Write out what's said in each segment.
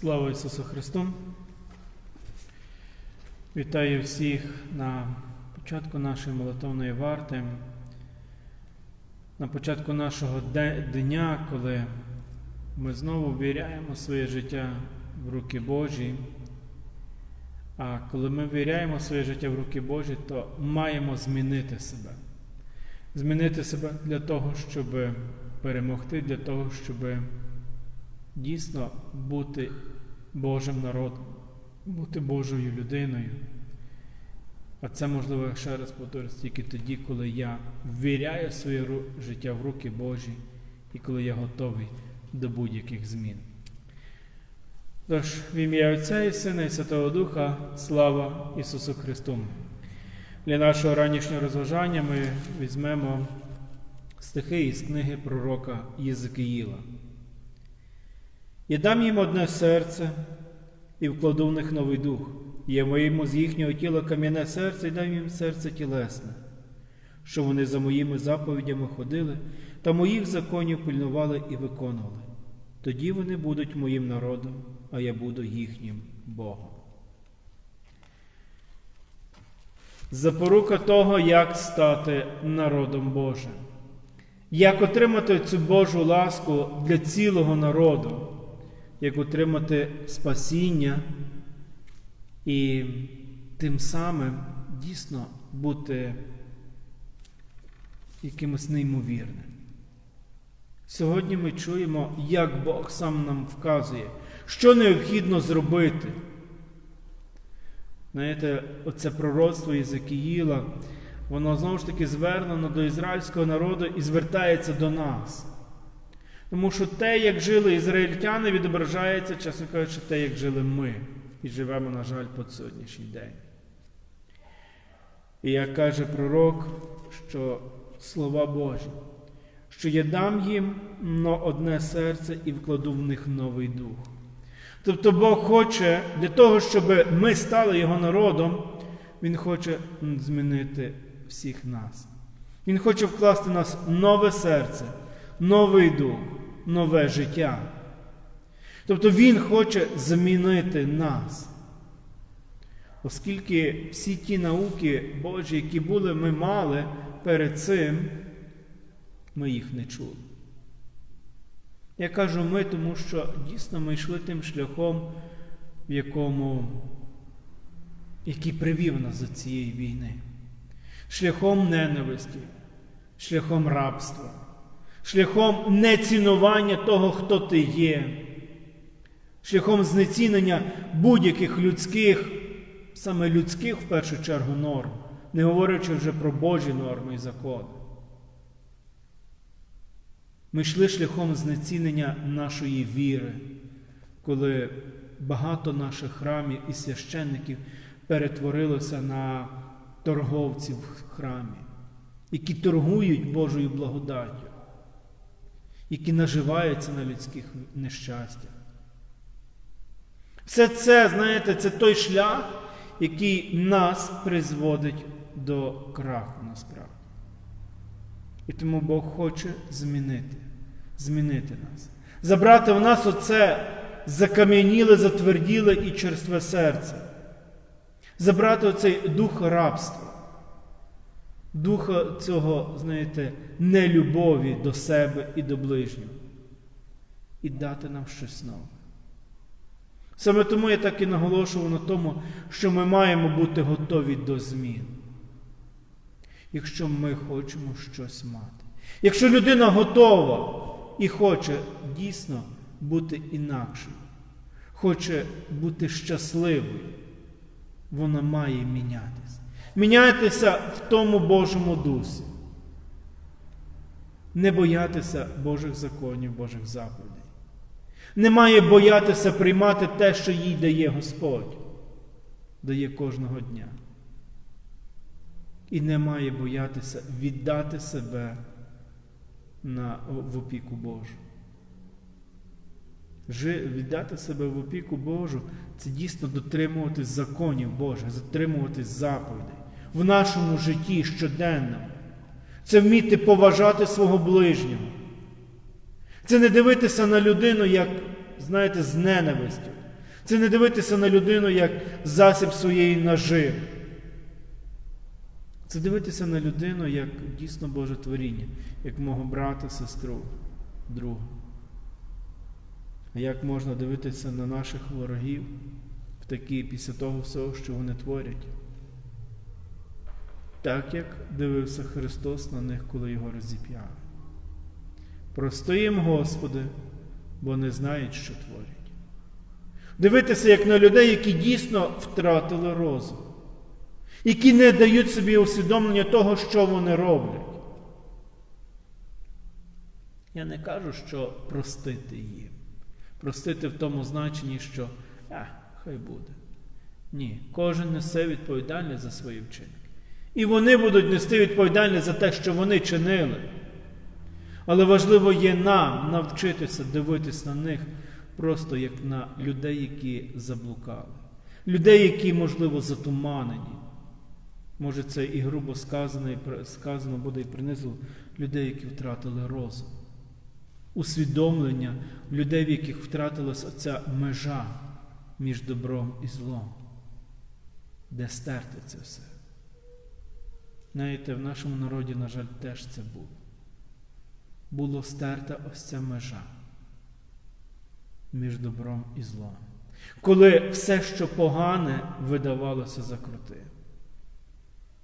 Слава Ісусу Христу! Вітаю всіх на початку нашої молитовної варти, на початку нашого дня, коли ми знову ввіряємо своє життя в руки Божі. А коли ми ввіряємо своє життя в руки Божі, то маємо змінити себе. Змінити себе для того, щоб перемогти, для того, щоб дійсно бути Божим народом, бути Божою людиною. А це можливо, ще раз повторюсь, тільки тоді, коли я ввіряю своє життя в руки Божі і коли я готовий до будь-яких змін. Тож, в ім'я Отця і Сина і Святого Духа, слава Ісусу Христу! Для нашого ранішнього розважання ми візьмемо стихи із книги пророка Єзекиїла. І дам їм одне серце, і вкладу в них новий дух. Я моєму з їхнього тіла кам'яне серце і дам їм серце тілесне, що вони за моїми заповідями ходили та моїх законів пильнували і виконували. Тоді вони будуть моїм народом, а я буду їхнім Богом. Запорука того, як стати народом Божим, як отримати цю Божу ласку для цілого народу, як отримати спасіння і тим самим дійсно бути якимось неймовірним. Сьогодні ми чуємо, як Бог сам нам вказує, що необхідно зробити. Знаєте, оце пророцтво Єзекіїла, воно знову ж таки звернено до ізраїльського народу і звертається до нас. Тому що те, як жили ізраїльтяни, відображається, чесно кажучи, те, як жили ми, і живемо, на жаль, по сьогоднішній день. І як каже пророк, що слова Божі, що я дам їм но одне серце і вкладу в них новий дух. Тобто Бог хоче для того, щоб ми стали Його народом, Він хоче змінити всіх нас. Він хоче вкласти в нас нове серце, новий дух, нове життя. Тобто Він хоче змінити нас. Оскільки всі ті науки Божі, які були, ми мали перед цим, ми їх не чули. Я кажу ми, тому що дійсно ми йшли тим шляхом, в якому, який привів нас до цієї війни. Шляхом ненависті, шляхом рабства, шляхом нецінування того, хто ти є, шляхом знецінення будь-яких людських, саме людських в першу чергу норм, не говорячи вже про Божі норми і закони. Ми йшли шляхом знецінення нашої віри, коли багато наших храмів і священників перетворилося на торговців в храмі, які торгують Божою благодаттю, які наживаються на людських нещастях. Все це, знаєте, це той шлях, який нас призводить до краху насправді. І тому Бог хоче змінити, змінити нас. Забрати в нас оце закам'яніле, затверділе і черстве серце. Забрати оцей дух рабства, духа цього, знаєте, нелюбові до себе і до ближнього. І дати нам щось нове. Саме тому я так і наголошував на тому, що ми маємо бути готові до змін якщо ми хочемо щось мати. Якщо людина готова і хоче дійсно бути інакшою, хоче бути щасливою, вона має мінятися. Мінятися в тому Божому дусі. Не боятися Божих законів, Божих заповідей. Не має боятися приймати те, що їй дає Господь, дає кожного дня і не має боятися віддати себе на, в опіку Божу. Жи, віддати себе в опіку Божу це дійсно дотримуватись законів Божих, дотримуватись заповідей в нашому житті щоденному. Це вміти поважати свого ближнього. Це не дивитися на людину, як, знаєте, з ненавистю, Це не дивитися на людину як засіб своєї наживи. Це дивитися на людину як дійсно Боже творіння, як мого брата, сестру, друга. А як можна дивитися на наших ворогів в такі після того всього, що вони творять? Так як дивився Христос на них, коли його розіп'яли. Прости їм, Господи, бо не знають, що творять. Дивитися як на людей, які дійсно втратили розум, які не дають собі усвідомлення того, що вони роблять. Я не кажу, що простити їм. Простити в тому значенні, що а, хай буде. Ні, кожен несе відповідальність за свої вчинки. І вони будуть нести відповідальність за те, що вони чинили. Але важливо є нам навчитися дивитись на них просто як на людей, які заблукали. Людей, які, можливо, затуманені. Може, це і грубо сказано, і сказано буде і принизило людей, які втратили розум. Усвідомлення людей, в яких втратилася ця межа між добром і злом. Де стерти це все? Знаєте, в нашому народі, на жаль, теж це було. Було стерта ось ця межа між добром і злом. Коли все, що погане, видавалося за крути.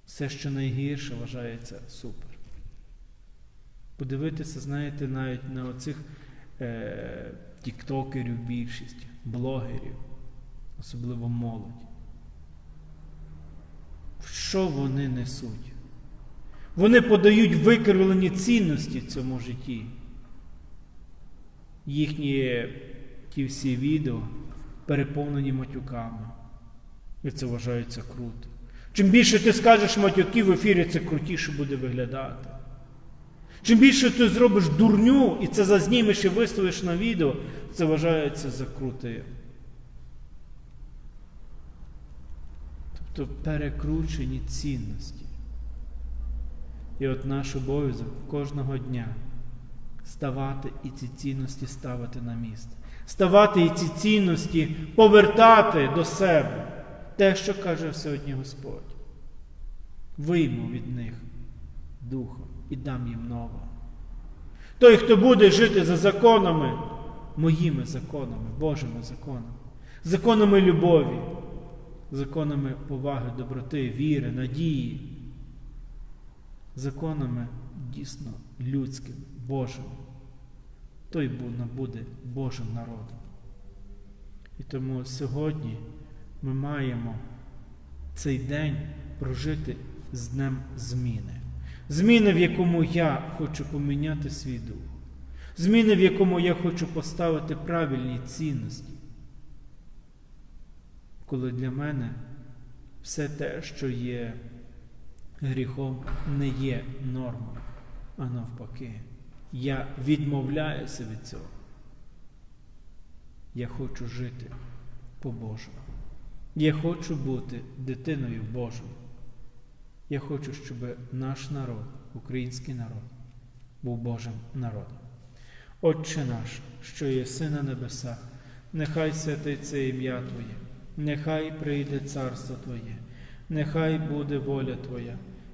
Все, що найгірше, вважається супер. Подивитися, знаєте, навіть на оцих е, тіктокерів більшість, блогерів, особливо молодь. Що вони несуть? Вони подають викривлені цінності в цьому житті. Їхні ті всі відео переповнені матюками. І це вважається круто. Чим більше ти скажеш матюків в ефірі, це крутіше буде виглядати. Чим більше ти зробиш дурню і це зазнімеш і виставиш на відео, це вважається за крутим. Тобто перекручені цінності. І от наш обов'язок кожного дня ставати і ці цінності ставити на місце. Ставати і ці цінності повертати до себе те, що каже сьогодні Господь. Вийму від них духом і дам їм нового. Той, хто буде жити за законами, моїми законами, Божими законами, законами любові, законами поваги, доброти, віри, надії, законами дійсно людським, Божим, той буде Божим народом. І тому сьогодні ми маємо цей день прожити з Днем зміни. Зміни, в якому я хочу поміняти свій дух. Зміни, в якому я хочу поставити правильні цінності. Коли для мене все те, що є гріхом, не є нормою, а навпаки, я відмовляюся від цього. Я хочу жити по-божому. Я хочу бути дитиною Божою. Я хочу, щоб наш народ, український народ, був Божим народом. Отче наш, що єси на небесах, нехай святиться ім'я Твоє, нехай прийде царство Твоє, нехай буде воля Твоя,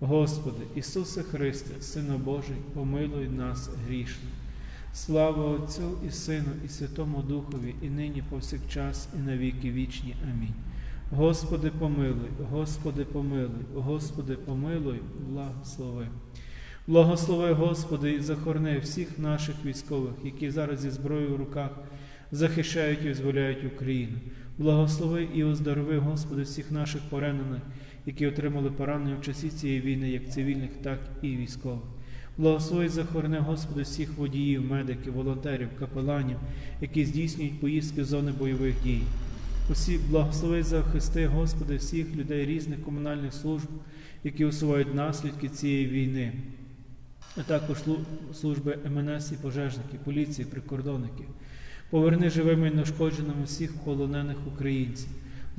Господи, Ісусе Христе, Сину Божий, помилуй нас грішних. Слава Отцю і Сину, і Святому Духові, і нині, повсякчас, і на віки вічні. Амінь. Господи, помилуй, Господи, помилуй, Господи, помилуй, благослови. Благослови, Господи, і захорони всіх наших військових, які зараз зі зброєю в руках захищають і визволяють Україну. Благослови і оздорови, Господи, всіх наших поранених, які отримали поранення в часі цієї війни, як цивільних, так і військових. Благослови захорони, Господи, всіх водіїв, медиків, волонтерів, капеланів, які здійснюють поїздки в зони бойових дій. Усі благослови захисти, Господи, всіх людей різних комунальних служб, які усувають наслідки цієї війни, а також служби МНС і пожежники, поліції, прикордонників. Поверни живими і неушкодженими всіх полонених українців.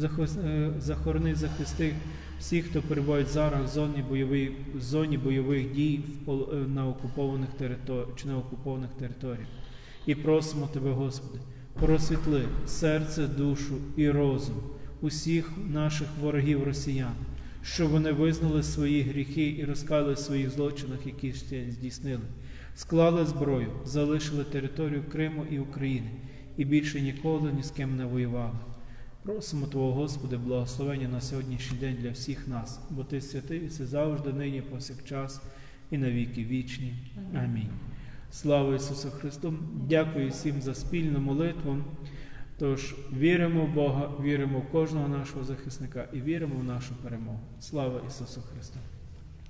Е, Захорони захисти всіх, хто перебуває зараз в зоні бойових, в зоні бойових дій е, на окупованих територіях чи на окупованих територіях. І просимо Тебе, Господи, просвітли серце, душу і розум усіх наших ворогів росіян, щоб вони визнали свої гріхи і розкали своїх злочинах, які ще здійснили, склали зброю, залишили територію Криму і України і більше ніколи ні з ким не воювали. Просимо Твого, Господи, благословення на сьогоднішній день для всіх нас, бо Ти святий, і все завжди, нині, повсякчас і на віки вічні. Амінь. Слава Ісусу Христу! Дякую всім за спільну молитву. Тож віримо в Бога, віримо в кожного нашого захисника і віримо в нашу перемогу. Слава Ісусу Христу!